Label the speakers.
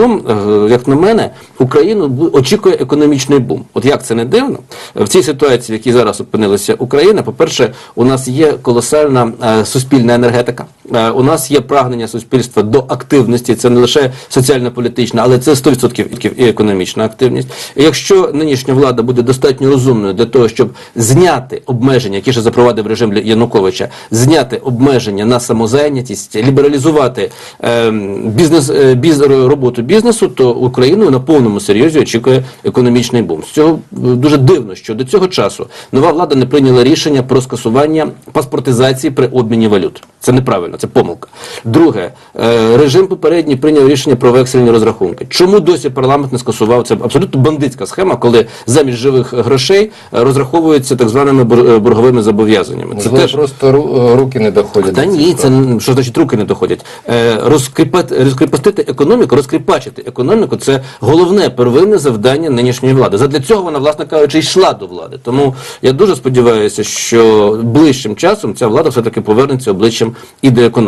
Speaker 1: загалом, е, як на мене, Україну очікує економічний бум. От як це не дивно, в цій ситуації, в якій зараз опинилася Україна, по-перше, у нас є колосальна е, суспільна енергетика. Е, у нас є прагнення суспільства до активності. Це не лише соціально-політична, але це 100% і економічна активність. І якщо нинішня влада буде достатньо розумною для того, щоб зняти обмеження, які ще запровадив режим Януковича, зняти обмеження на самозайнятість, лібералізувати ем, бізнес е, біз, роботу бізнесу, то Україну на повному серйозі очікує економічний бум. З цього е, дуже дивно, що до цього часу нова влада не прийняла рішення про скасування паспортизації при обміні валют. Це неправильно, це помилка. Друге, е, режим попередній прийняв рішення про вексельні розрахунки. Чому досі парламент не скасував це? Абсолютно бандитська схема, коли замість живих грошей е, розраховуються так званими е, борговими зобов'язаннями. Це теж
Speaker 2: просто руки не доходять.
Speaker 1: та ні, це що значить руки не доходять. Розкріпати, розкріпостити економіку, розкріпачити економіку це головне первинне завдання нинішньої влади. Задля цього вона, власне кажучи, йшла до влади. Тому я дуже сподіваюся, що ближчим часом ця влада все таки повернеться обличчям і до економіки.